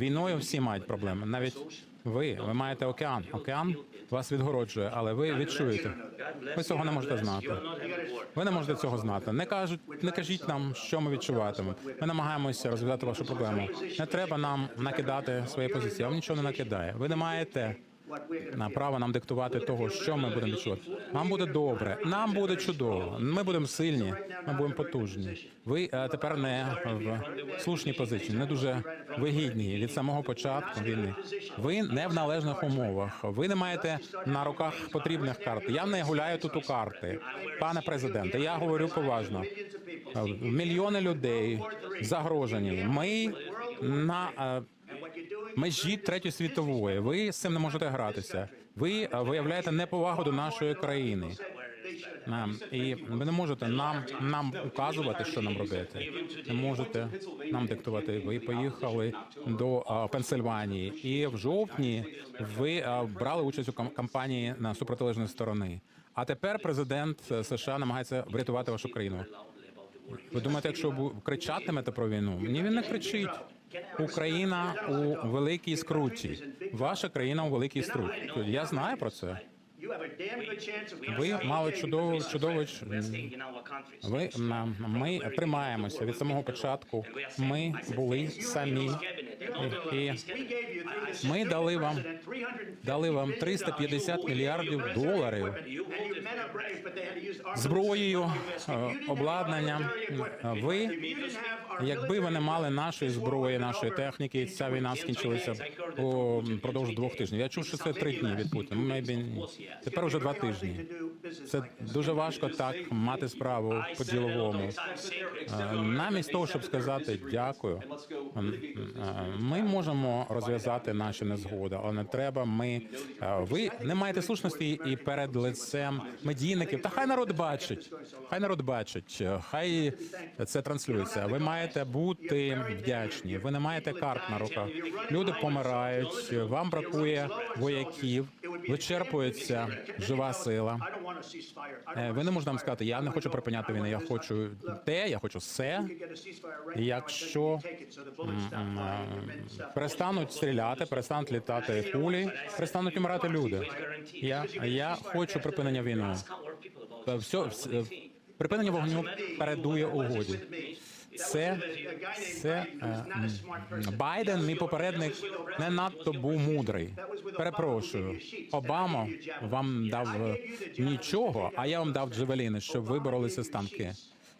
Війною всі мають проблеми. Навіть ви, ви маєте океан. Океан вас відгороджує, але ви відчуєте. Ви цього не можете знати. Ви не можете цього знати. Не кажуть, не кажіть нам, що ми відчуватимемо. Ми намагаємося розв'язати вашу проблему. Не треба нам накидати свої позиції. Вам нічого не накидає. Ви не маєте на право нам диктувати того, що ми будемо відчувати. Нам буде добре, нам буде чудово. Ми будемо сильні, ми будемо потужні. Ви е, тепер не в слушній позиції, не дуже вигідні від самого початку війни. Ви не в належних умовах. Ви не маєте на руках потрібних карт. Я не гуляю тут у карти, пане президенте. Я говорю поважно. Мільйони людей загрожені. Ми на е, межі третьої світової. Ви з цим не можете гратися. Ви е, виявляєте неповагу до нашої країни. І ви не можете нам нам указувати, що нам робити. Не можете нам диктувати. Ви поїхали до Пенсильванії, і в жовтні ви брали участь у кам- кампанії на супротилежної сторони. А тепер президент е, США намагається врятувати вашу країну. Ви думаєте, якщо кричатимете про війну? Ні, він не кричить. Україна у великій скруті. Ваша країна у великій скруті. Я знаю про це. Ви мали чудову чудову ви ми тримаємося від самого початку. Ми були самі і, і ми дали вам дали вам 350 мільярдів доларів зброєю, е, обладнанням. Ви, якби ви не мали нашої зброї, нашої техніки, ця війна скінчилася упродовж двох тижнів. Я чув, що це три дні від Путіна. Maybe. Тепер уже два тижні. Це дуже важко так мати справу по діловому. Е, Намість того, щоб сказати дякую, е, ми можемо розв'язати наші незгоди, але не треба. Ми е, ви не маєте слушності і перед лицем медійників. Та хай народ бачить. Хай народ бачить, е, хай це транслюється. Ви маєте бути вдячні. Ви не маєте карт на руках. Люди помирають. Вам бракує вояків, вичерпується жива сила. Е, Ви не можете нам сказати, я не хочу припиняти війну. Я хочу те, я хочу все. Якщо перестануть стріляти, перестануть літати кулі, перестануть умирати люди. Я, я хочу припинення війни. Все, припинення вогню передує угоді. Це, це е, Байден, мій попередник, не надто був мудрий. Перепрошую, Обама вам дав е, нічого, а я вам дав джевеліни, щоб ви боролися з танки.